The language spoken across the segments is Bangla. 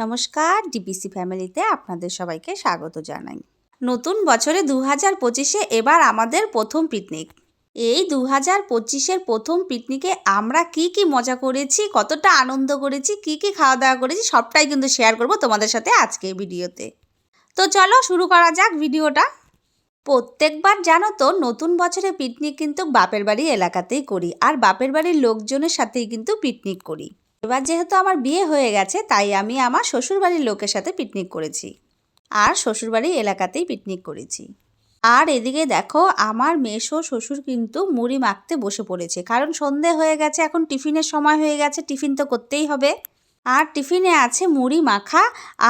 নমস্কার ডিপিসি ফ্যামিলিতে আপনাদের সবাইকে স্বাগত জানাই। নতুন বছরে দু হাজার পঁচিশে এবার আমাদের প্রথম পিকনিক। এই দু হাজার পঁচিশের প্রথম পিকনিকে আমরা কি কি মজা করেছি, কতটা আনন্দ করেছি, কি কি খাওয়া দাওয়া করেছি, সবটাই কিন্তু শেয়ার করব তোমাদের সাথে আজকে ভিডিওতে। তো চলো শুরু করা যাক ভিডিওটা। প্রত্যেকবার জানো তো, নতুন বছরে পিকনিক কিন্তু বাপের বাড়ি এলাকাতেই করি, আর বাপের বাড়ির লোকজনের সাথেই কিন্তু পিকনিক করি। এবার যেহেতু আমার বিয়ে হয়ে গেছে, তাই আমি আমার শ্বশুরবাড়ির লোকের সাথে পিকনিক করেছি। আর শ্বশুরবাড়ির এলাকাতেই পিকনিক করেছি। আর এদিকে দেখো, আমার মেসো শ্বশুর কিন্তু মুড়ি মাখতে বসে পড়েছে। কারণ সন্ধে হয়ে গেছে, এখন টিফিনের সময় হয়ে গেছে, টিফিন তো করতেই হবে। আর টিফিনে আছে মুড়ি মাখা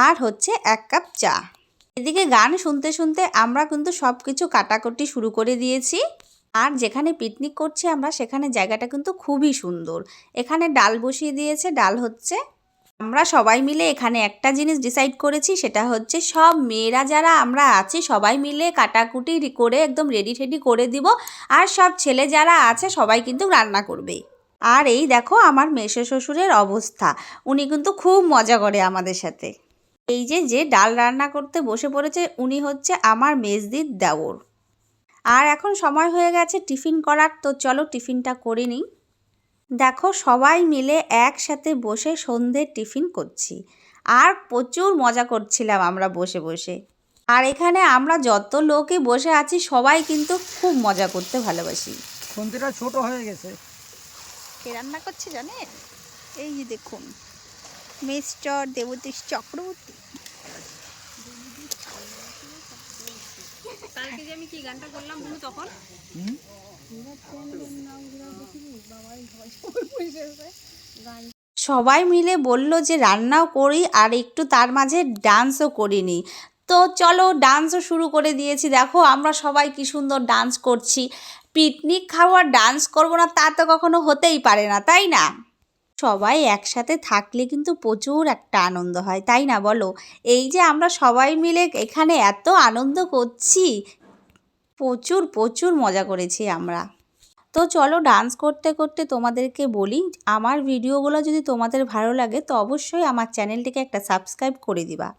আর হচ্ছে এক কাপ চা। এদিকে গান শুনতে শুনতে আমরা কিন্তু সব কিছু কাটাকুটি শুরু করে দিয়েছি। আর যেখানে পিকনিক করছি আমরা, সেখানে জায়গাটা কিন্তু খুবই সুন্দর। এখানে ডাল বসিয়ে দিয়েছে, ডাল হচ্ছে আমরা সবাই মিলে এখানে একটা জিনিস ডিসাইড করেছি, সেটা হচ্ছে সব মেয়েরা যারা আমরা আছি, সবাই মিলে কাটাকুটি করে একদম রেডি টেডি করে দিব। আর সব ছেলে যারা আছে, সবাই কিন্তু রান্না করবে। আর এই দেখো আমার মেসো শ্বশুরের অবস্থা। উনি কিন্তু খুব মজা করে আমাদের সাথে। এই যে যে ডাল রান্না করতে বসে পড়েছে, উনি হচ্ছে আমার মেজদির দেওর। আর এখন সময় হয়ে গেছে টিফিন করার তো চলো টিফিনটা করে নিই। দেখো সবাই মিলে একসাথে বসে সন্ধ্যের টিফিন করছি। আর প্রচুর মজা করছিলাম আমরা বসে বসে। আর এখানে আমরা যত লোকই বসে আছি সবাই কিন্তু খুব মজা করতে ভালোবাসি। খুন্তিটা ছোট হয়ে গেছে। কে রান্না করছে জানেন? এই যে দেখুন মিস্টার দেবতীশ চক্রবর্তী। কালকে যে আমি কি গানটা করলাম তুমি তখন? সবাই মিলে বলল যে রান্নাও করি আর একটু তার মাঝে ডান্সও করিনি। তো চলো ডান্সও শুরু করে দিয়েছি। দেখো আমরা সবাই কি সুন্দর ডান্স করছি। পিকনিক খাওয়ার ডান্স করব না তা তো কখনো হতেই পারে না তাই না? সবাই একসাথে থাকলে কিন্তু প্রচুর একটা আনন্দ হয়, তাই না বলো? এই যে আমরা সবাই মিলে এখানে এত আনন্দ করছি, প্রচুর প্রচুর মজা করেছি আমরা। তো চলো ডান্স করতে করতে তোমাদেরকে বলি, আমার ভিডিওগুলো যদি তোমাদের ভালো লাগে তো অবশ্যই আমার চ্যানেলটিকে একটা সাবস্ক্রাইব করে দিবা।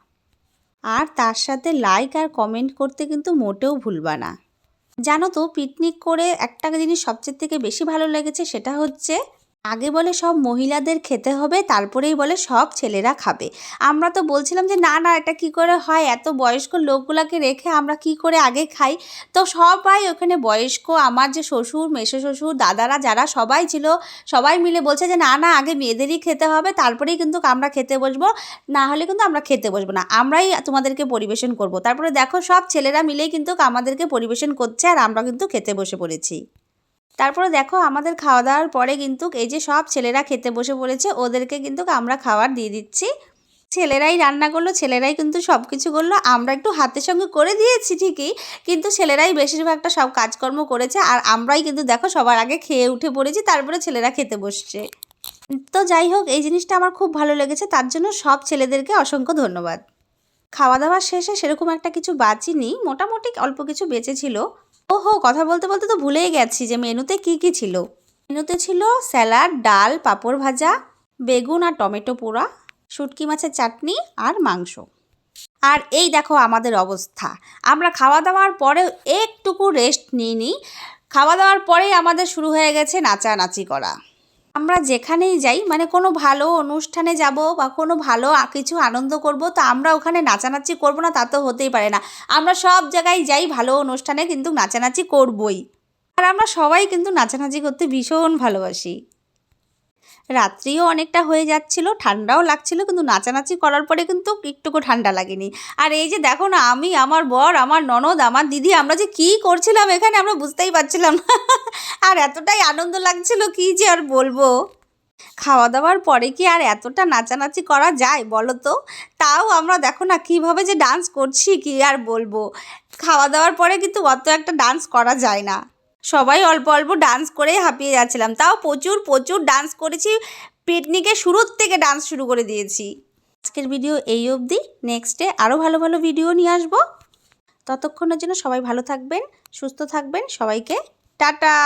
আর তার সাথে লাইক আর কমেন্ট করতে কিন্তু মোটেও ভুলবা না। জানো তো পিকনিক করে একটা জিনিস সবচেয়ে থেকে বেশি ভালো লেগেছে সেটা হচ্ছে আগে বলে সব মহিলাদের খেতে হবে, তারপরেই বলে সব ছেলেরা খাবে। আমরা তো বলছিলাম যে, না না, এটা কি করে হয়? এত বয়স্ক লোকগুলোকে রেখে আমরা কি করে আগে খাই? তো সবাই ওখানে বয়স্ক, আমার যে শ্বশুর, মেসো শ্বশুর, দাদারা যারা সবাই ছিল, সবাই মিলে বলছে যে, না না, আগে মেয়েদেরই খেতে হবে, তারপরেই কিন্তু আমরা খেতে বসবো। না হলে কিন্তু আমরা খেতে বসবো না। আমরাই তোমাদেরকে পরিবেশন করব। তারপরে দেখো সব ছেলেরা মিলেই কিন্তু আমাদেরকে পরিবেশন করছে, আর আমরা কিন্তু খেতে বসে পড়েছি। তারপরে দেখো আমাদের খাওয়া দাওয়ার পরে কিন্তু এই যে সব ছেলেরা খেতে বসে পড়েছে, ওদেরকে কিন্তু আমরা খাবার দিয়ে দিচ্ছি। ছেলেরাই রান্না করল, ছেলেরাই কিন্তু সব কিছু করল। আমরা একটু হাতের সঙ্গে করে দিয়েছি ঠিকই, কিন্তু ছেলেরাই বেশিরভাগটা সব কাজকর্ম করেছে আর আমরাই কিন্তু দেখো সবার আগে খেয়ে উঠে পড়েছি, তারপরে ছেলেরা খেতে বসছে। তো যাই হোক, এই জিনিসটা আমার খুব ভালো লেগেছে, তার জন্য সব ছেলেদেরকে অসংখ্য ধন্যবাদ। খাওয়া দাওয়া শেষে সেরকম একটা কিছু বাঁচিনি, মোটামুটি অল্প কিছু বেঁচেছিল। ওহো, কথা বলতে বলতে তো ভুলেই গেছি যে মেনুতে কি কি ছিল। মেনুতে ছিল স্যালাড, ডাল, পাঁপড় ভাজা, বেগুন আর টমেটো পোড়া, শুটকি মাছের চাটনি আর মাংস। আর এই দেখো আমাদের অবস্থা। আমরা খাওয়া দাওয়ার পরে একটুকু রেস্ট নিই নিইনি। খাওয়া দাওয়ার পরেই আমাদের শুরু হয়ে গেছে নাচানাচি করা। আমরা যেখানেই যাই মানে কোনো ভালো অনুষ্ঠানে যাব বা কোনো ভালো কিছু আনন্দ করব, তো আমরা ওখানে নাচানাচি করব না, তা তো হতেই পারে না। আমরা সব জায়গায় যাই, ভালো অনুষ্ঠানে কিন্তু নাচানাচি করবই। আর আমরা সবাই কিন্তু নাচানাচি করতে ভীষণ ভালোবাসি। রাত্রিও অনেকটা হয়ে যাচ্ছিল, ঠান্ডাও লাগছিল, কিন্তু নাচানাচি করার পরে কিন্তু একটুকু ঠান্ডা লাগেনি। আর এই যে দেখো না, আমি, আমার বর, আমার ননদ, আমার দিদি, আমরা যে কী করছিলাম এখানে আমরা বুঝতেই পারছিলাম না। আর এতটাই আনন্দ লাগছিল কি যে আর বলব? খাওয়া দাওয়ার পরে কি আর এতটা নাচানাচি করা যায় বলো তো? তাও আমরা দেখো না কীভাবে যে ডান্স করছি কি আর বলব? খাওয়া দাওয়ার পরে কিন্তু অত একটা ডান্স করা যায় না। সবাই অল্প অল্প ডান্স করেই হাঁপিয়ে যাচ্ছিলাম। তাও প্রচুর প্রচুর ডান্স করেছি। পিকনিকে শুরুর থেকে ডান্স শুরু করে দিয়েছি। আজকের ভিডিও এই অবধি। নেক্সটে আরও ভালো ভালো ভিডিও নিয়ে আসব। ততক্ষণের জন্য সবাই ভালো থাকবেন, সুস্থ থাকবেন। সবাইকে টাটা!